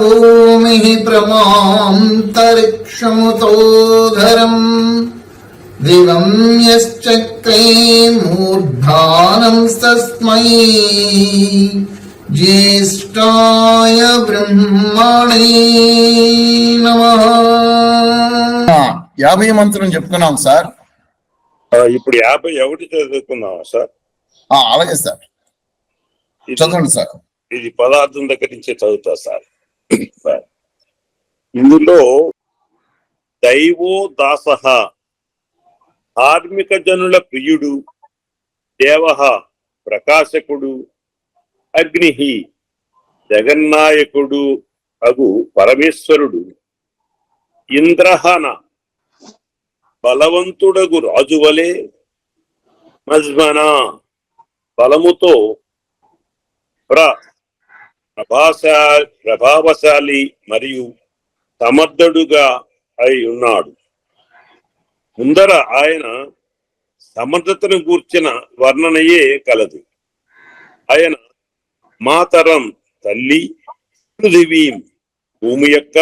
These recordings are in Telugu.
భూమి ప్రమాంతరిక్షముతోధరం దివం యశ్చక్రై మూర్ధానం తస్మై జ్యేష్టాయ బ్రహ్మణై నమ. యాభై మంత్రం చెప్తున్నాం సార్. ఇప్పుడు యాభై ఒకటి చదువుతున్నాం సార్? అలాగే సార్. చదవండి సార్. ఇది పదార్థం దగ్గర నుంచే చదువుతా సార్. ఇందులో దైవో దాస ధార్మిక జనుల ప్రియుడు దేవ ప్రకాశకుడు అగ్ని జగన్నాయకుడు అగు పరమేశ్వరుడు. ఇంద్రహన బలవంతుడగు రాజువలే మజ్మన బలముతో ప్ర ప్రభాశా ప్రభావశాలి మరియు సమర్థుడుగా అయి ఉన్నాడు. ముందర ఆయన సమర్థతను గూర్చిన వర్ణనయే కలదు. ఆయన మాతరం తల్లి పృథివీం భూమి యొక్క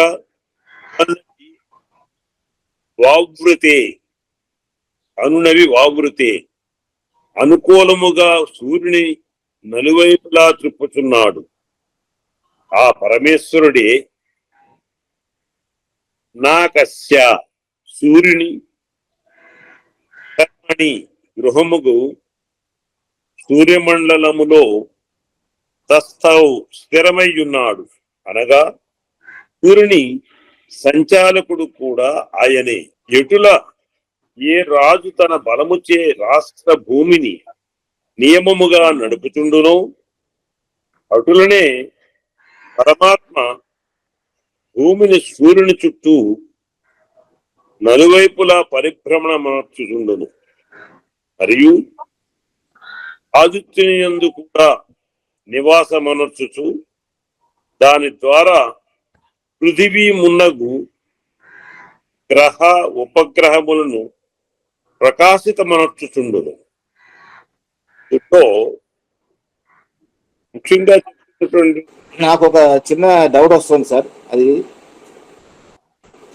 వావృతే అనునవి వావృతే అనుకూలముగా సూర్యుని నలువైపులా త్రిప్పుచున్నాడు. ఆ పరమేశ్వరుడే నాకస్య సూర్యుని కర్మణి గృహముగు సూర్యమండలములో తస్థౌ స్థిరమై ఉన్నాడు అనగా సూర్యుని సంచాలకుడు కూడా ఆయనే. ఎటుల ఏ రాజు తన బలముచే రాష్ట్ర భూమిని నియమముగా నడుపుతుండునో అటులనే పరమాత్మ భూమిని సూర్యుని చుట్టూ నలువైపులా పరిభ్రమణమర్చుచుండును మరియు ఆదిత్యుని యందు కూడా నివాసమనర్చుచు దాని ద్వారా పృథివీ మున్నగు గ్రహ ఉపగ్రహములను ప్రకాశితమనర్చుచుండును. ఇప్పుడు ముఖ్యంగా నాకు ఒక చిన్న డౌట్ వస్తుంది సార్. అది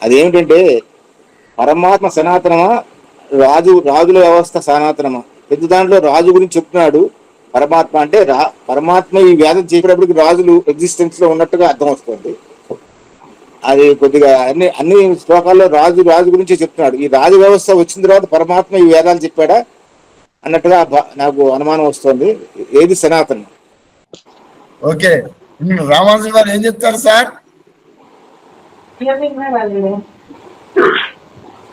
అది ఏమిటంటే పరమాత్మ సనాతనమా? రాజు రాజుల వ్యవస్థ సనాతనమా? పెద్ద దాంట్లో రాజు గురించి చెప్తున్నాడు పరమాత్మ. అంటే రా పరమాత్మ ఈ వ్యాధం చేసేటప్పటికి రాజులు ఎగ్జిస్టెన్స్లో ఉన్నట్టుగా అర్థం వస్తుంది. అది కొద్దిగా అన్ని అన్ని శ్లోకాల్లో రాజు రాజు గురించి చెప్తున్నాడు. ఈ రాజు వ్యవస్థ వచ్చిన తర్వాత పరమాత్మ ఈ వేదాలు చెప్పాడా? అన్నట్టుగా నాకు అనుమానం వస్తుంది. ఏది సనాతనం? ఓకే. రామానుజు గారు ఏం చెప్తారు సార్?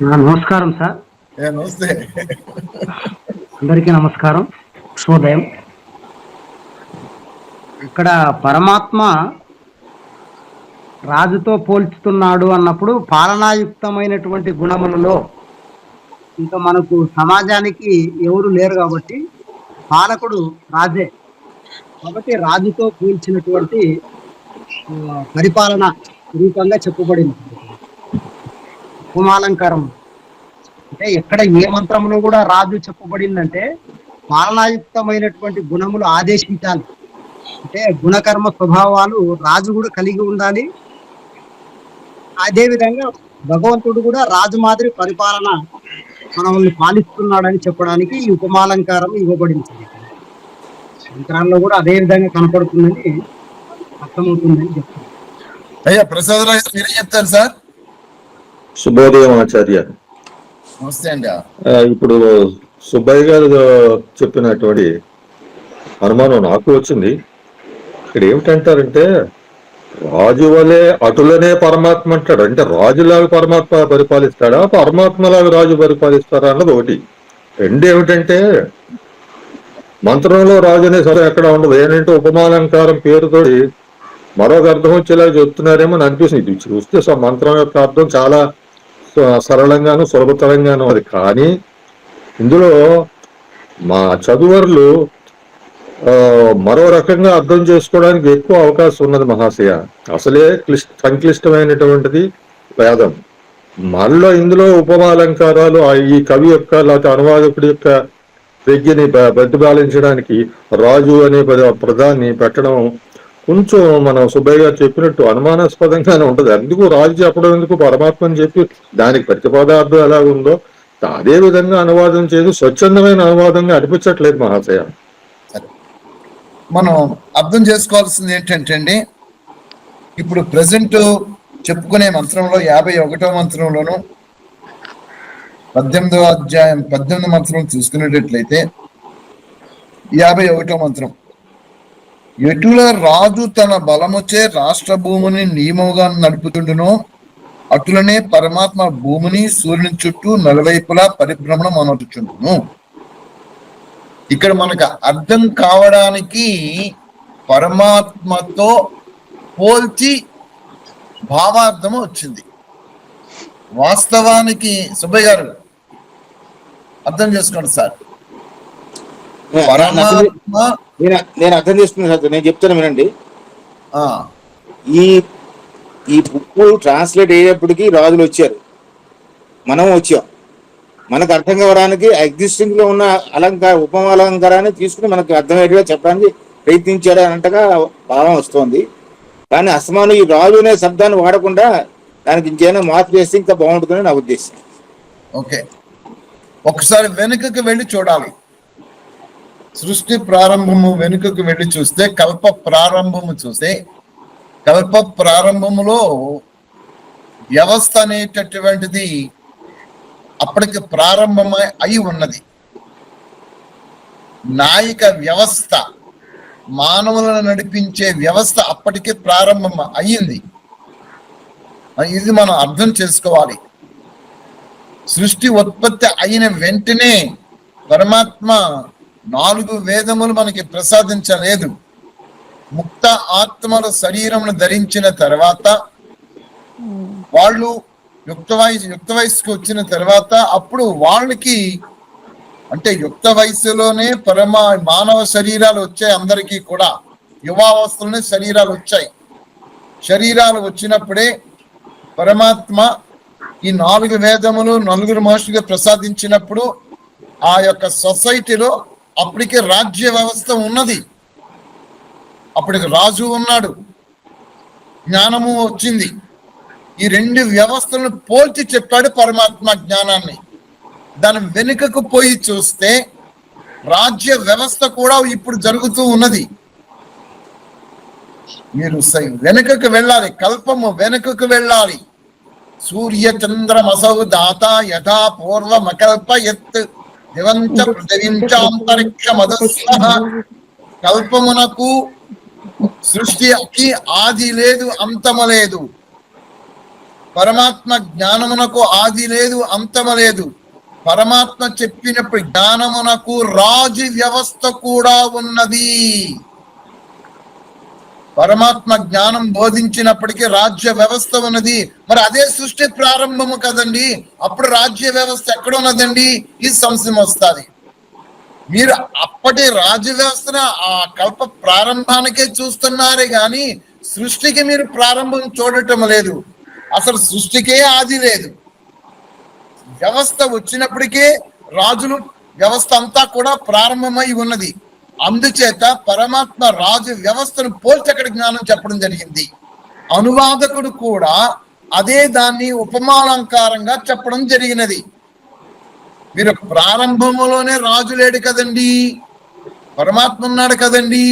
నమస్కారం సార్. నమస్తే. అందరికీ నమస్కారం. శుభోదయం. ఇక్కడ పరమాత్మ రాజుతో పోల్చుతున్నాడు అన్నప్పుడు పాలనాయుక్తమైనటువంటి గుణములలో ఇంకా మనకు సమాజానికి ఎవరు లేరు కాబట్టి పాలకుడు రాజే. కాబట్టి రాజుతో పోల్చినటువంటి పరిపాలన రూపంగా చెప్పబడింది. ఉపమాలంకారం అంటే ఎక్కడ ఏ మంత్రమును కూడా రాజు చెప్పబడిందంటే పాలనాయుక్తమైనటువంటి గుణములు ఆదేశించాలి. అంటే గుణకర్మ స్వభావాలు రాజు కూడా కలిగి ఉండాలి. అదేవిధంగా భగవంతుడు కూడా రాజు మాదిరి పరిపాలన మనల్ని పాలిస్తున్నాడని చెప్పడానికి ఈ ఉపమాలంకారం ఇవ్వబడింది. మంత్రాల్లో కూడా అదే విధంగా కనపడుతుందని అర్థమవుతుందని చెప్తాను అయ్యా ప్రసాద్ రావు గారు మీరేం చెప్తారు సార్? శుభోదయం ఆచార్య. నమస్తే అండి. ఇప్పుడు సుబ్బయ్య గారు చెప్పినటువంటి అనుమానం నాకు వచ్చింది. ఇక్కడ ఏమిటంటారంటే రాజు వలె అటులనే పరమాత్మ అంటాడు. అంటే రాజులాగా పరమాత్మ పరిపాలిస్తాడా పరమాత్మలాగా రాజు పరిపాలిస్తారా అన్నది ఒకటి. రెండు ఏమిటంటే మంత్రంలో రాజు అనే సరే ఎక్కడ ఉండదు. ఏంటంటే ఉపమాలంకారం పేరుతోటి మరొక అర్థం వచ్చేలా చెప్తున్నారేమో అని అనిపిస్తుంది. ఇది చూస్తే మంత్రం యొక్క అర్థం చాలా స- సరళంగాను సులభతరంగాను అది కానీ ఇందులో మా చదువర్లు మరో రకంగా అర్థం చేసుకోవడానికి ఎక్కువ అవకాశం ఉన్నది మహాశయ. అసలే క్లిష్ట సంక్లిష్టమైనటువంటిది వేదం. మళ్ళీ ఇందులో ఉపమాలంకారాలు ఆ ఈ కవి యొక్క లేకపోతే అనువాదకుడి యొక్క ప్రజ్ఞని ప్రతిపాలించడానికి ప్రతిపాదించడానికి రాజు అనే పద- పెట్టడం కొంచెం మనం సుబ్బయ్య గారు చెప్పినట్టు అనుమానాస్పదంగానే ఉంటది. అందుకు రాజు చెప్పడం ఎందుకు పరమాత్మ అని చెప్పి దానికి ప్రతిపాదార్థం ఎలా ఉందో అదే విధంగా అనువాదం చేసి స్వచ్ఛందమైన అనువాదంగా అనిపించట్లేదు మహాశయ. మనం అర్థం చేసుకోవాల్సింది ఏంటంటే అండి ఇప్పుడు ప్రజెంట్ చెప్పుకునే మంత్రంలో యాభై ఒకటో మంత్రంలోను పద్దెనిమిదవ అధ్యాయం పద్దెనిమిది మంత్రం చూసుకునేటట్లయితే యాభై ఒకటో మంత్రం. ఎటుల రాజు తన బలముచే రాష్ట్ర భూమిని నియమముగా నడుపుతుండునో అటులనే పరమాత్మ భూమిని సూర్యుని చుట్టూ నలువైపులా పరిభ్రమణం అనొచ్చుండును ఇక్కడ మనకు అర్థం కావడానికి పరమాత్మతో పోల్చి భావార్థము వచ్చింది. వాస్తవానికి సుబ్బయ్య గారు అర్థం చేసుకోండి సార్. నేను అర్థం చేసుకున్నాను సార్ నేను చెప్తాను వినండి. ఆ, ఈ ఈ బుక్ ట్రాన్స్లేట్ అయ్యేటప్పటికి రాజులు వచ్చారు. మనం వచ్చాం. మనకు అర్థం కావడానికి ఎగ్జిస్టింగ్లో ఉన్న అలంకార ఉపమ అలంకారాన్ని తీసుకుని మనకు అర్థమయ్యేట్టుగా చెప్పడానికి ప్రయత్నించాడు అన్నట్టుగా భావం వస్తుంది. కానీ అసమాను ఈ రాజు అనే శబ్దాన్ని వాడకుండా దానికి ఇంకేమైనా మార్పు చేస్తే ఇంకా బాగుంటుందని నా ఉద్దేశం. ఓకే. ఒకసారి వెనుకకు వెళ్ళి చూడాలి. సృష్టి ప్రారంభము వెనుకకు వెళ్ళి చూస్తే కల్ప ప్రారంభము చూస్తే కల్ప ప్రారంభములో వ్యవస్థ అనేటటువంటిది అప్పటికి ప్రారంభమై అయి ఉన్నది. నాయక వ్యవస్థ మానవులను నడిపించే వ్యవస్థ అప్పటికే ప్రారంభం అయ్యింది ఇది మనం అర్థం చేసుకోవాలి. సృష్టి ఉత్పత్తి అయిన వెంటనే పరమాత్మ నాలుగు వేదములు మనకి ప్రసాదించలేదు. ముక్త ఆత్మల శరీరమును ధరించిన తర్వాత వాళ్ళు యుక్త వయసు యుక్త వయసుకు వచ్చిన తర్వాత అప్పుడు వాళ్ళకి అంటే యుక్త వయసులోనే పరమ మానవ శరీరాలు వచ్చాయి అందరికీ కూడా. యువావస్థలోనే శరీరాలు వచ్చాయి. శరీరాలు వచ్చినప్పుడే పరమాత్మ ఈ నాలుగు వేదములు నలుగురు మహర్షులుగా ప్రసాదించినప్పుడు ఆ యొక్క సొసైటీలో అప్పటికే రాజ్య వ్యవస్థ ఉన్నది. అప్పటికి రాజు ఉన్నాడు. జ్ఞానము వచ్చింది. ఈ రెండు వ్యవస్థలను పోల్చి చెప్పాడు పరమాత్మ జ్ఞానాన్ని. దాని వెనుకకు పోయి చూస్తే రాజ్య వ్యవస్థ కూడా ఇప్పుడు జరుగుతూ ఉన్నది. మీరు సై- వెనుకకు వెళ్ళాలి. కల్పము వెనుకకు వెళ్ళాలి. సూర్యచంద్రమసౌ దాత యథా పూర్వమకల్పయత్ దివంచ పృథివించాంతరిక్ష కల్పమునకు సృష్టికి ఆది లేదు అంతము లేదు. పరమాత్మ జ్ఞానమునకు ఆది లేదు అంతము లేదు. పరమాత్మ చెప్పినప్పుడు జ్ఞానమునకు రాజు వ్యవస్థ కూడా ఉన్నది. పరమాత్మ జ్ఞానం బోధించినప్పటికీ రాజ్య వ్యవస్థ ఉన్నది. మరి అదే సృష్టి ప్రారంభము కదండి. అప్పుడు రాజ్య వ్యవస్థ ఎక్కడ ఉన్నదండి? ఈ సంశయం వస్తుంది మీరు అప్పటి రాజ్య వ్యవస్థన ఆ కల్ప ప్రారంభానికే చూస్తున్నారే గాని సృష్టికి మీరు ప్రారంభం చూడటం లేదు. అసలు సృష్టికే ఆది లేదు. వ్యవస్థ వచ్చినప్పటికే రాజులు వ్యవస్థ అంతా కూడా ప్రారంభమై ఉన్నది. అందుచేత పరమాత్మ రాజు వ్యవస్థను పోల్చి అక్కడ జ్ఞానం చెప్పడం జరిగింది. అనువాదకుడు కూడా అదే దాన్ని ఉపమాలంకారంగా చెప్పడం జరిగినది. మీరు ప్రారంభంలోనే రాజు లేడు కదండి పరమాత్మ ఉన్నాడు కదండి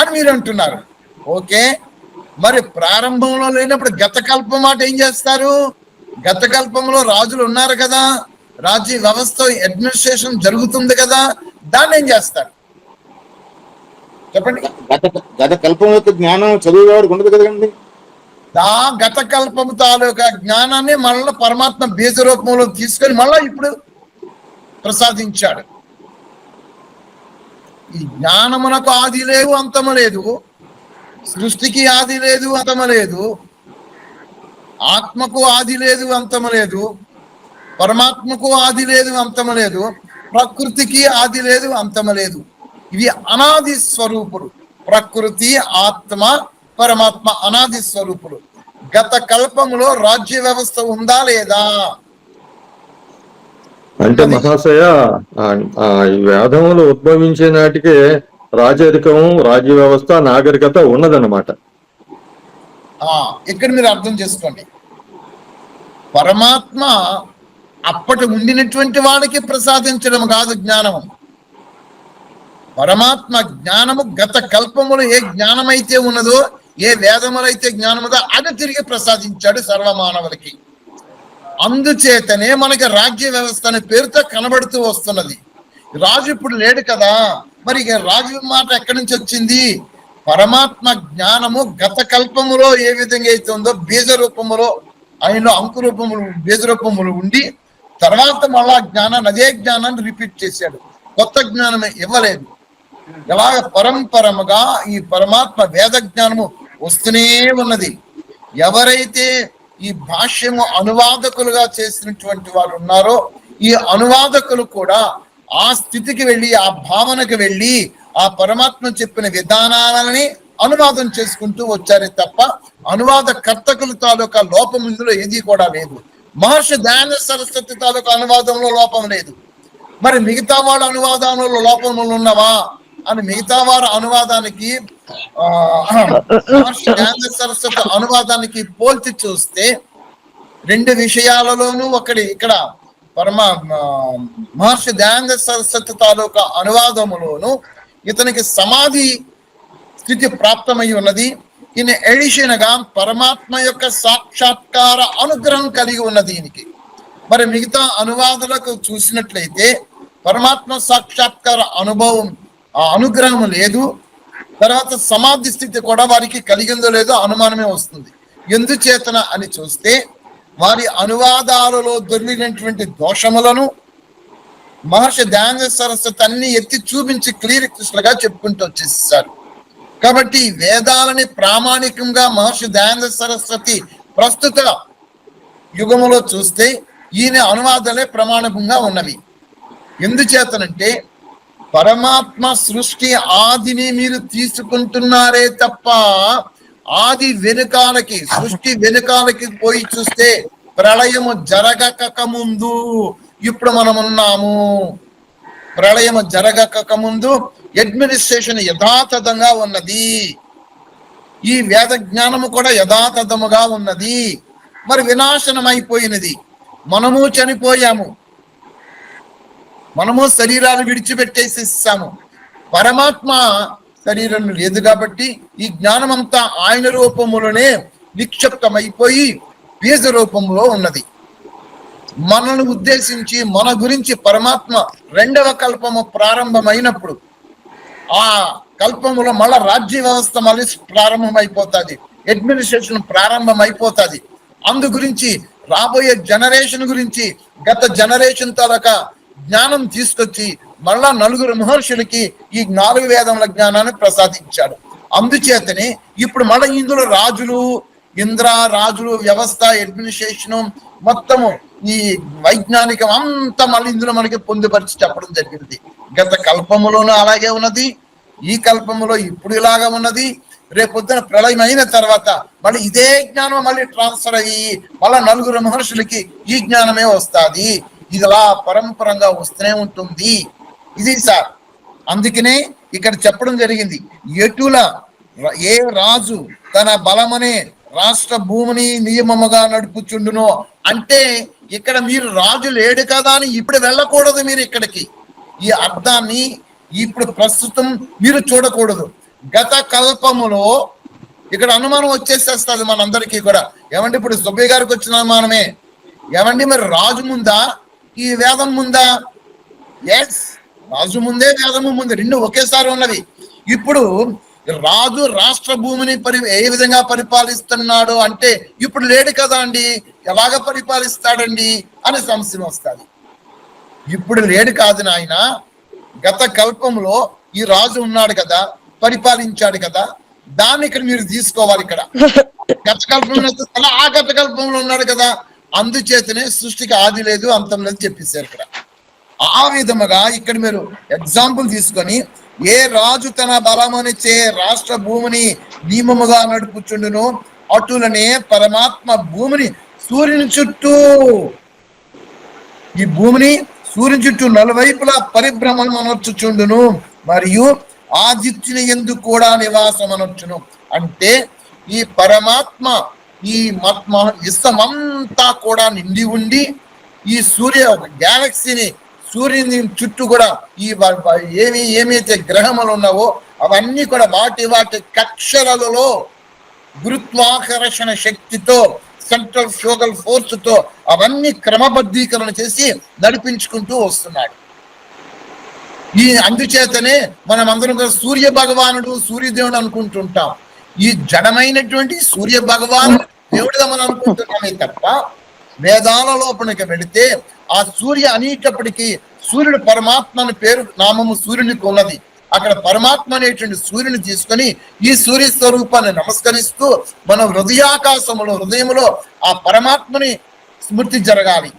అని మీరు అంటున్నారు. ఓకే మరి ప్రారంభంలో లేనప్పుడు గతకల్పం మాట ఏం చేస్తారు? గతకల్పంలో రాజులు ఉన్నారు కదా రాజ్య వ్యవస్థ అడ్మినిస్ట్రేషన్ జరుగుతుంది కదా దాన్ని ఏం చేస్తారు? చెప్పండి. గత గత కల్పం యొక్క జ్ఞానం చదివేవాడికి ఉండదు కదండి. దా గత కల్పము తాలూకా జ్ఞానాన్ని మళ్ళీ పరమాత్మ బీజ రూపంలో తీసుకొని మళ్ళా ఇప్పుడు ప్రసాదించాడు. ఈ జ్ఞానమునకు ఆది లేదు అంతము లేదు. సృష్టికి ఆది లేదు అంతము లేదు. ఆత్మకు ఆది లేదు అంతము లేదు. పరమాత్మకు ఆది లేదు అంతము లేదు. ప్రకృతికి ఆది లేదు అంతము లేదు. ఇవి అనాది స్వరూపుడు ప్రకృతి ఆత్మ పరమాత్మ అనాది స్వరూపుడు గత కల్పములో రాజ్య వ్యవస్థ ఉందా లేదా? అంటే మహాశయ వేదములు ఉద్భవించే నాటికే రాజరికం రాజ్య వ్యవస్థ నాగరికత ఉన్నదన్నమాట. ఆ ఇక్కడ మీరు అర్థం చేసుకోండి. పరమాత్మ అప్పటి ఉండినటువంటి వాడికి ప్రసాదించడం కాదు జ్ఞానము. పరమాత్మ జ్ఞానము గత కల్పములో ఏ జ్ఞానమైతే ఉన్నదో ఏ వేదములైతే జ్ఞానముదో అది తిరిగి ప్రసాదించాడు సర్వమానవులకి. అందుచేతనే మనకి రాజ్య వ్యవస్థ అనే పేరుతో కనబడుతూ వస్తున్నది. రాజు ఇప్పుడు లేడు కదా మరి రాజు మాట ఎక్కడి నుంచి వచ్చింది? పరమాత్మ జ్ఞానము గత కల్పములో ఏ విధంగా అయితే ఉందో బీజ రూపములో ఆయనలో అంకురూపములు బీజ రూపములు ఉండి తర్వాత మళ్ళా జ్ఞానాన్ని అదే జ్ఞానాన్ని రిపీట్ చేశాడు. కొత్త జ్ఞానమే ఇవ్వలేదు. ఎలాగ పరంపరముగా ఈ పరమాత్మ వేద జ్ఞానము వస్తూనే ఉన్నది. ఎవరైతే ఈ భాష్యము అనువాదకులుగా చేసినటువంటి వారు ఉన్నారో ఈ అనువాదకులు కూడా ఆ స్థితికి వెళ్ళి ఆ భావనకు వెళ్ళి ఆ పరమాత్మ చెప్పిన విధానాలని అనువాదం చేసుకుంటూ వచ్చారే తప్ప అనువాద కర్తకుల తాలూకా లోపం ఇందులో ఏది కూడా లేదు. మహర్షి దయానంద సరస్వతి తాలూకా అనువాదంలో లోపం లేదు. మరి మిగతా వాళ్ళ అనువాదంలో లోపములు ఉన్నవా అని మిగతా వారి అనువాదానికి ఆ, సరస్వతి అనువాదానికి పోల్చి చూస్తే రెండు విషయాలలోనూ ఒకటి ఇక్కడ పరమ మహర్షి దయాంగ సరస్వతి తాలూకా అనువాదములోను ఇతనికి సమాధి స్థితి ప్రాప్తమై ఉన్నది. ఈయన ఎడిషన్గా పరమాత్మ యొక్క సాక్షాత్కార అనుగ్రహం కలిగి ఉన్నది ఈయనకి మరి మిగతా అనువాదులకు చూసినట్లయితే పరమాత్మ సాక్షాత్కార అనుభవం ఆ అనుగ్రహం లేదు. తర్వాత సమాధి స్థితి కూడా వారికి కలిగిందో లేదో అనుమానమే వస్తుంది. ఎందుచేతన అని చూస్తే వారి అనువాదాలలో దొరికినటువంటి దోషములను మహర్షి దయానంద సరస్వతి అన్ని ఎత్తి చూపించి క్లియర్ కృష్ణగా చెప్పుకుంటూ వచ్చేసారు. కాబట్టి వేదాలని ప్రామాణికంగా మహర్షి దయానంద సరస్వతి ప్రస్తుత యుగములో చూస్తే ఈయన అనువాదాలే ప్రమాణకంగా ఉన్నవి. ఎందుచేతనంటే పరమాత్మ సృష్టి ఆదిని మీరు తీసుకుంటున్నారే తప్ప ఆది వెనుకాలకి సృష్టి వెనుకాలకి పోయి చూస్తే ప్రళయము జరగక ముందు ఇప్పుడు మనం ఉన్నాము ప్రళయము జరగక ముందు అడ్మినిస్ట్రేషన్ యథాతథంగా ఉన్నది. ఈ వేద జ్ఞానము కూడా యథాతథముగా ఉన్నది. మరి వినాశనం అయిపోయినది మనము చనిపోయాము. మనము శరీరాలు విడిచిపెట్టేసి ఇస్తాము పరమాత్మ శరీరం లేదు కాబట్టి ఈ జ్ఞానం అంతా ఆయన రూపములోనే నిక్షిప్తమైపోయి బీజ రూపంలో ఉన్నది. మనల్ని ఉద్దేశించి మన గురించి పరమాత్మ రెండవ కల్పము ప్రారంభమైనప్పుడు ఆ కల్పములో మళ్ళా రాజ్య వ్యవస్థ మళ్ళీ ప్రారంభమైపోతుంది. అడ్మినిస్ట్రేషన్ ప్రారంభమైపోతుంది. అందు గురించి రాబోయే జనరేషన్ గురించి గత జనరేషన్ తాలూకా జ్ఞానం తీసుకొచ్చి మళ్ళా నలుగురు మహర్షులకి ఈ నాలుగు వేదముల జ్ఞానాన్ని ప్రసాదించాడు. అందుచేతనే ఇప్పుడు మళ్ళీ ఇందులో రాజులు ఇంద్ర రాజులు వ్యవస్థ అడ్మినిస్ట్రేషన్ మొత్తము ఈ వైజ్ఞానికం అంతా మళ్ళీ ఇందులో మనకి పొందుపరిచి చెప్పడం జరిగింది. గత కల్పములోనూ అలాగే ఉన్నది ఈ కల్పములో ఇప్పుడు ఇలాగా ఉన్నది రేపొద్దున ప్రళయం అయిన తర్వాత మళ్ళీ ఇదే జ్ఞానం మళ్ళీ ట్రాన్స్ఫర్ అయ్యి మళ్ళీ నలుగురు మహర్షులకి ఈ జ్ఞానమే వస్తుంది. ఇది అలా పరంపరంగా వస్తూనే ఉంటుంది. ఇది సార్. అందుకనే ఇక్కడ చెప్పడం జరిగింది. ఎటుల ఏ రాజు తన బలమనే రాష్ట్ర భూమిని నియమముగా నడుపుచుండునో అంటే ఇక్కడ మీరు రాజు లేడు కదా అని ఇప్పుడు వెళ్ళకూడదు మీరు ఇక్కడికి. ఈ అర్థాన్ని ఇప్పుడు ప్రస్తుతం మీరు చూడకూడదు. గత కల్పములో ఇక్కడ అనుమానం వచ్చేసేస్తుంది మనందరికీ కూడా. ఏమంటే ఇప్పుడు సుబ్బయ్య గారికి వచ్చిన అనుమానమే? ఏమండి మరి రాజు ముందా? ఈ వేదం ముందా? ఎస్ రాజు ముందే వేదము ముందే. రెండు ఒకేసారి ఉన్నవి. ఇప్పుడు రాజు రాష్ట్ర భూమిని పరి ఏ విధంగా పరిపాలిస్తున్నాడు అంటే ఇప్పుడు లేడు కదా అండి. ఎలాగ పరిపాలిస్తాడండి అని సంశయం వస్తుంది. ఇప్పుడు లేడు కాదు నాయన. గత కల్పంలో ఈ రాజు ఉన్నాడు కదా పరిపాలించాడు కదా. దాన్ని ఇక్కడ మీరు తీసుకోవాలి ఇక్కడ. గత కల్పంలో ఆ గత కల్పంలో ఉన్నాడు కదా. అందుచేతనే సృష్టికి ఆది లేదు అంతం లేదు చెప్పేశారు ఇక్కడ. ఆ విధముగా ఇక్కడ మీరు ఎగ్జాంపుల్ తీసుకొని ఏ రాజు తన బలమునిచ్చే రాష్ట్ర భూమిని నియమముగా నడుపుచుండును అటులనే పరమాత్మ భూమిని సూర్యుని చుట్టూ. ఈ భూమిని సూర్యుని చుట్టూ నలువైపులా పరిభ్రమణమనర్చుచుండును మరియు ఆదిత్యుని ఎందుకు కూడా నివాసం అనొచ్చును అంటే ఈ పరమాత్మ ఈ మత్మ ఇస్తమంతా కూడా నిండి ఉండి ఈ సూర్య ఒక గ్యాలక్సీని సూర్యుని చుట్టూ కూడా ఈ ఏమి ఏమైతే గ్రహములు ఉన్నావో అవన్నీ కూడా వాటి వాటి కక్షలలో గురుత్వాకర్షణ శక్తితో సెంట్రల్ ఫ్యూగల్ ఫోర్స్తో అవన్నీ క్రమబద్ధీకరణ చేసి నడిపించుకుంటూ వస్తున్నాడు. ఈ అందుచేతనే మనం అందరం కూడా సూర్య భగవానుడు సూర్యదేవుడు అనుకుంటుంటాం. ఈ జడమైనటువంటి సూర్య భగవాన్ దేవుడిగా మనం అనుకుంటున్నామే తప్ప వేదాల లోపలికి వెళితే ఆ సూర్య అనేటప్పటికీ సూర్యుడు పరమాత్మ అని పేరు నామము సూర్యునికి ఉన్నది. అక్కడ పరమాత్మ అనేటువంటి సూర్యుని తీసుకొని ఈ సూర్య స్వరూపాన్ని నమస్కరిస్తూ మన హృదయాకాశములో హృదయంలో ఆ పరమాత్మని స్మృతి జరగాలి.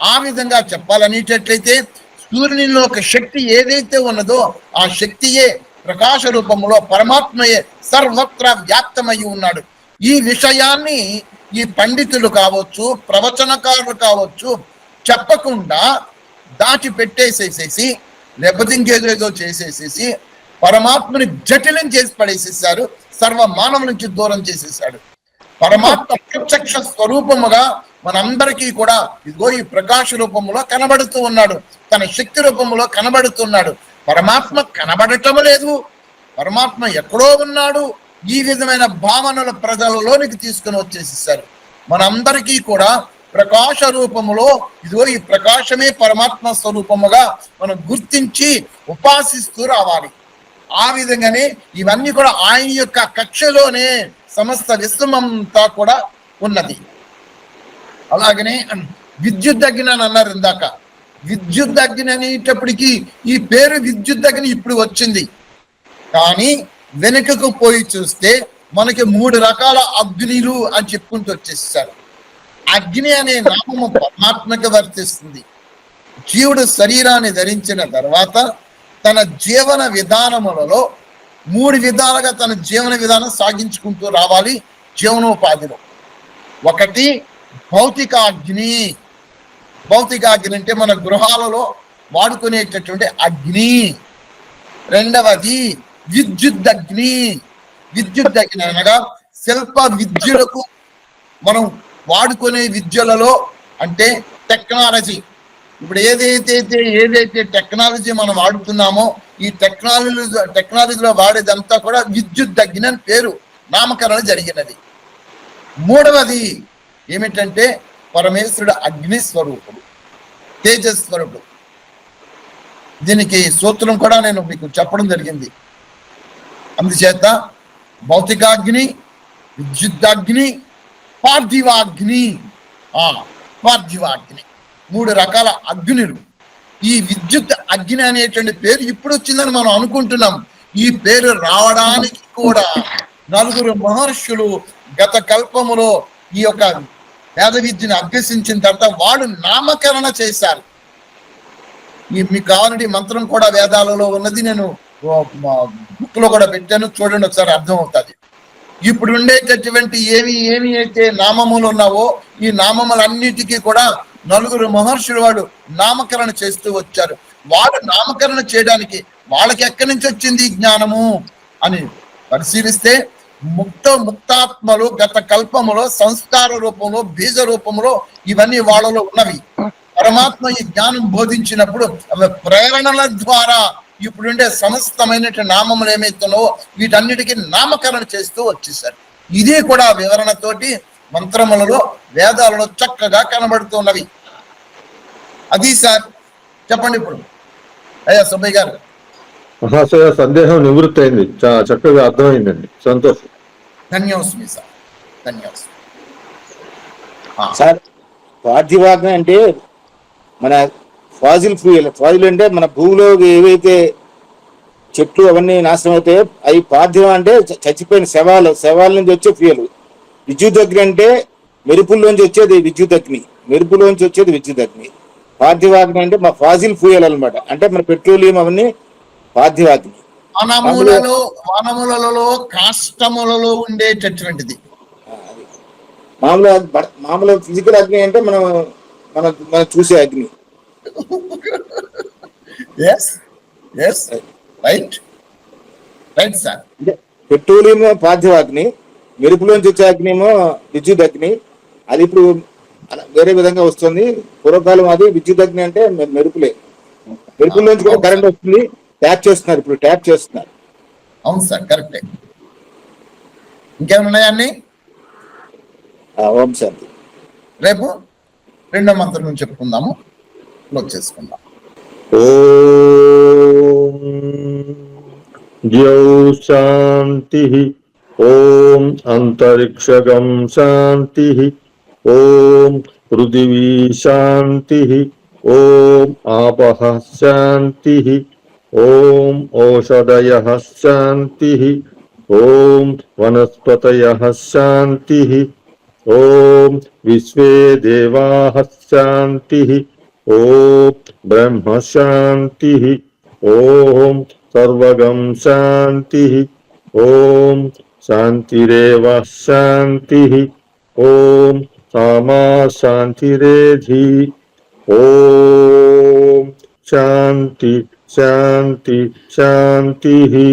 ఆ విధంగా చెప్పాలనేటట్లయితే సూర్యునిలో ఒక శక్తి ఏదైతే ఉన్నదో ఆ శక్తియే ప్రకాశ రూపంలో పరమాత్మయే సర్వత్ర వ్యాప్తమై ఉన్నాడు. ఈ విషయాన్ని ఈ పండితులు కావచ్చు ప్రవచనకారులు కావచ్చు చెప్పకుండా దాచి పెట్టేసేసేసి చేసేసేసి పరమాత్మని జటిలం చేసి పడేసేసారు సర్వ మానవుల నుంచి దూరం చేసేసాడు. పరమాత్మ ప్రత్యక్ష స్వరూపముగా మనందరికీ కూడా ఇదిగో ఈ ప్రకాశ రూపంలో కనబడుతూ ఉన్నాడు. తన శక్తి రూపంలో కనబడుతున్నాడు. పరమాత్మ కనబడటం లేదు. పరమాత్మ ఎక్కడో ఉన్నాడు. ఈ విధమైన భావనల ప్రజలలోనికి తీసుకుని వచ్చేసేసారు. మనందరికీ కూడా ప్రకాశ రూపములో ఇదిగో ఈ ప్రకాశమే పరమాత్మ స్వరూపముగా మనం గుర్తించి ఉపాసిస్తూ రావాలి. ఆ విధంగానే ఇవన్నీ కూడా ఆయన యొక్క కక్షలోనే సమస్త విశ్వమంతా కూడా ఉన్నది. అలాగనే విద్యుత్ అగ్ని అని అన్నారు ఇందాక. విద్యుత్ అగ్ని అనేటప్పటికీ ఈ పేరు విద్యుత్ అగ్ని ఇప్పుడు వచ్చింది. కానీ వెనుకకు పోయి చూస్తే మనకి మూడు రకాల అగ్నిలు అని చెప్పుకుంటూ వచ్చేసారు. అగ్ని అనే నామము పరమాత్మకి వర్తిస్తుంది. జీవుడు శరీరాన్ని ధరించిన తర్వాత తన జీవన విధానములలో మూడు విధాలుగా తన జీవన విధానం సాగించుకుంటూ రావాలి జీవనోపాధిలో. ఒకటి భౌతిక అగ్ని భౌతిక అగ్ని అంటే మన గృహాలలో వాడుకునేటటువంటి అగ్ని. రెండవది విద్యుత్ అగ్ని విద్యుత్ అగ్ని అనగా శిల్ప విద్యులకు మనం వాడుకునే విద్యలలో అంటే టెక్నాలజీ. ఇప్పుడు ఏదైతే ఏదైతే టెక్నాలజీ మనం వాడుతున్నామో ఈ టెక్నాలజీ టెక్నాలజీలో వాడేదంతా కూడా విద్యుత్ అగ్ని అని పేరు నామకరణ జరిగినది. మూడవది ఏమిటంటే పరమేశ్వరుడు అగ్ని స్వరూపుడు తేజస్వరుడు దీనికి సూత్రం కూడా నేను మీకు చెప్పడం జరిగింది. అందుచేత భౌతికాగ్ని విద్యుద్గ్ని పార్థివాగ్ని పార్థివాగ్ని మూడు రకాల అగ్నులు. ఈ విద్యుత్ అగ్ని అనేటువంటి పేరు ఇప్పుడు వచ్చిందని మనం అనుకుంటున్నాం. ఈ పేరు రావడానికి కూడా నలుగురు మహర్షులు గత కల్పములో ఈ యొక్క వేద విద్యను అభ్యసించిన తర్వాత వాళ్ళు నామకరణ చేశారు. మీకు కావాలంటే ఈ మంత్రం కూడా వేదాలలో ఉన్నది. నేను బుక్లో కూడా పెట్టాను. చూడండి ఒకసారి అర్థం అవుతుంది ఇప్పుడు ఉండేటటువంటి ఏమి ఏమి అయితే నామములు ఉన్నావో ఈ నామములన్నిటికీ కూడా నలుగురు మహర్షులు వాడు నామకరణ చేస్తూ వచ్చారు. వాడు నామకరణ చేయడానికి వాళ్ళకి ఎక్కడి నుంచి వచ్చింది ఈ జ్ఞానము? అని పరిశీలిస్తే ముక్త ముక్తాత్మలు గత కల్పములో సంస్కార రూపంలో బీజ రూపంలో ఇవన్నీ వాళ్ళలో ఉన్నవి. పరమాత్మ ఈ జ్ఞానం బోధించినప్పుడు అవి ప్రేరణల ద్వారా ఇప్పుడుండే సమస్తమైనటువంటి నామములు ఏమైతున్నావో వీటన్నిటికీ నామకరణ చేస్తూ వచ్చేసారు ఇది కూడా వివరణతోటి మంత్రములలో వేదాలలో చక్కగా కనబడుతున్నవి. అది సార్ చెప్పండి ఇప్పుడు. అయ్యా సుబ్బయ్య గారు. సందేహం నివృత్తి అయింది చా- చక్కగా అర్థమైందండి. సంతోషం. ధన్యోస్మి సార్. ధన్యోస్మి. సార్ అంటే మన ఫాజిల్ ఫ్యూయల్ ఫాజిల్ అంటే మన భూమిలో ఏవైతే చెట్లు అవన్నీ నాశనం అయితే అవి పార్థివ అంటే చచ్చిపోయిన శవాలు శవాల నుంచి వచ్చే ఫ్యూయల్. విద్యుత్ అగ్ని అంటే మెరుపుల్లోంచి వచ్చేది విద్యుత్ అగ్ని మెరుపులోంచి వచ్చేది విద్యుత్ అగ్ని పార్థివాగ్ని అంటే మా ఫాజిల్ ఫ్యూయల్ అన్నమాట. అంటే మన పెట్రోలియం అవన్నీ పార్థివాగ్ని. వనములలో వనములలో కాష్టములలో ఉండేటటువంటిది మామూలు మామూలు ఫిజికల్ అగ్ని అంటే మనం మన మనం చూసే అగ్ని. Yes yes right right sir petroleum పార్థివాగ్ని మెరుపులోంచి వచ్చే అగ్నేమో విద్యుత్ అగ్ని అది ఇప్పుడు వేరే విధంగా వస్తుంది. పూర్వకాలం అది విద్యుత్ అగ్ని అంటే మెరుపులే. మెరుపులోంచి కూడా కరెంట్ వస్తుంది. ట్యాప్ చేస్తున్నారు ఇప్పుడు ట్యాప్ చేస్తున్నారు. అవును సార్ కరెక్టే ఇంకేమున్నాయండి ఆ, ఓం శాంతి. రేపు రెండో మంత్రం నుంచి చెప్పుకుందాము. క్లోజ్ చేసుకుందాం. ఓం ద్యౌ శాంతి. ఓం అంతరిక్షగం శాంతి. ఓం పృథివీ శాంతి. ఓం ఆపః శాంతి. ॐ ओषधयः शान्तिः ॐ वनस्पतयः शान्तिः ॐ विश्वे देवाः शान्तिः ॐ ब्रह्मशान्तिः ॐ सर्वगं शान्तिः ॐ शान्तिरेव शान्तिः ॐ सामा शान्तिरेधि ॐ शान्तिः శాంతి శాంతి శాంతి